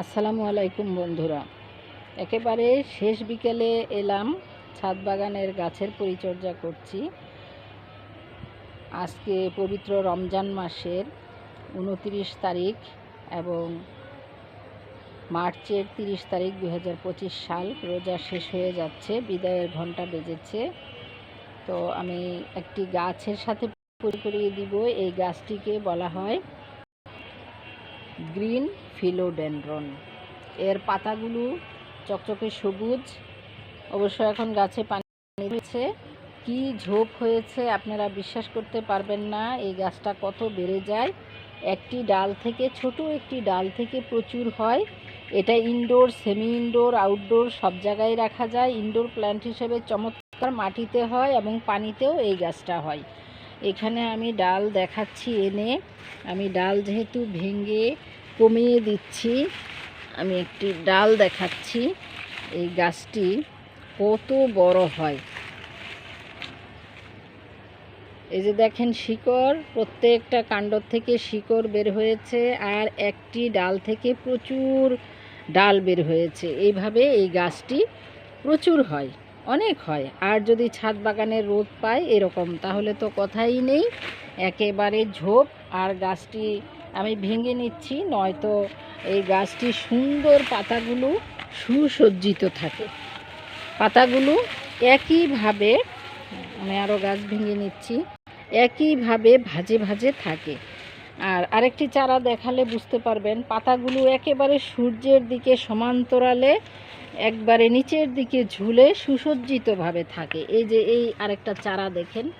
আসসালামু আলাইকুম বন্ধুরা। একেবারে শেষ বিকেলে এলাম, ছাদ বাগানের গাছের পরিচর্যা করছি। আজকে পবিত্র রমজান মাসের উনতিরিশ তারিখ এবং মার্চের তিরিশ তারিখ দুই হাজার পঁচিশ সাল, রোজা শেষ হয়ে যাচ্ছে, বিদায়ের ঘণ্টা বেজেছে। তো আমি একটি গাছের সাথে পরি করিয়ে দিব, এই গাছটিকে বলা হয় গ্রিন ফিলোডেন্ড্রন। এর পাতাগুলো চকচকে সবুজ। অবশ্য এখন গাছে পানি দিচ্ছে কি ঝোপ হয়েছে আপনারা বিশ্বাস করতে পারবেন না, এই গাছটা কত বেড়ে যায়। একটি ডাল থেকে, ছোট একটি ডাল থেকে প্রচুর হয়। এটা ইনডোর সেমি ইনডোর আউটডোর সব জায়গায় রাখা যায়। ইনডোর প্ল্যান্ট হিসেবে চমৎকার মাটিতে হয় এবং পানিতেও এই গাছটা হয়। এখানে আমি ডাল দেখাচ্ছি এনে। আমি ডাল যেহেতু ভেঙে কমিয়ে দিচ্ছি, আমি একটি ডাল দেখাচ্ছি। এই গাছটি কত বড় হয়। এই যে দেখেন শিকড়, প্রত্যেকটা কাণ্ড থেকে শিকড় বের হয়েছে আর একটি ডাল থেকে প্রচুর ডাল বের হয়েছে। এইভাবে এই গাছটি প্রচুর হয়। অনেক হয়। আর যদি ছাদ বাগানে রোদ পায় এরকম, তাহলে তো কথাই নেই। একেবারে ঝোপ আর গাছটি আমি ভেঙে নিচ্ছি, নয়তো এই গাছটি সুন্দর পাতাগুলো সুসজ্জিত থাকে। পাতাগুলো একইভাবে, আমি আরও গাছ ভেঙে নিচ্ছি, একইভাবে ভাজে ভাজে থাকে। আর আরেকটি চারা দেখালে বুঝতে পারবেন, পাতাগুলো একেবারে সূর্যের দিকে সমান্তরালে একবারে নিচের দিকে ঝুলে সুসজ্জিতভাবে থাকে। এই যে এই আরেকটা চারা দেখেন,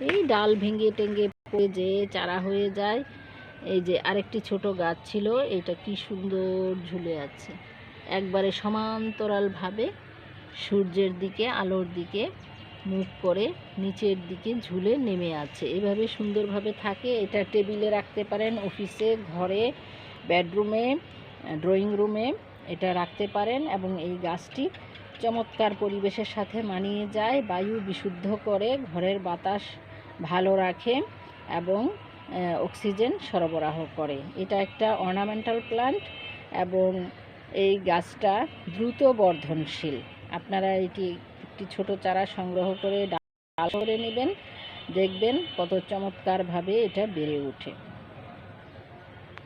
এই ডাল ভেঙে টেঙ্গে পড়ে যে চারা হয়ে যায়। এই যে আরেকটি ছোট গাছ ছিল এটা কি সুন্দর ঝুলে আছে। একবারে সমান্তরালভাবে সূর্যের দিকে, আলোর দিকে মুখ করে নিচের দিকে ঝুলে নেমে আছে। এভাবে সুন্দরভাবে থাকে, এটা টেবিলে রাখতে পারেন, অফিসে, ঘরে, বেডরুমে, ড্রয়িং রুমে। এটা রাখতে পারেন এবং এই গাছটি চমৎকার পরিবেশের সাথে মানিয়ে যায়, বায়ু বিশুদ্ধ করে, ঘরের বাতাস ভালো রাখে এবং অক্সিজেন সরবরাহ করে। এটা একটা অর্নামেন্টাল প্লান্ট এবং এই গাছটা দ্রুত বর্ধনশীল। আপনারা এটি একটি ছোট চারা সংগ্রহ করে ডাল করে নেবেন, দেখবেন কত চমৎকারভাবে এটা বেড়ে ওঠে।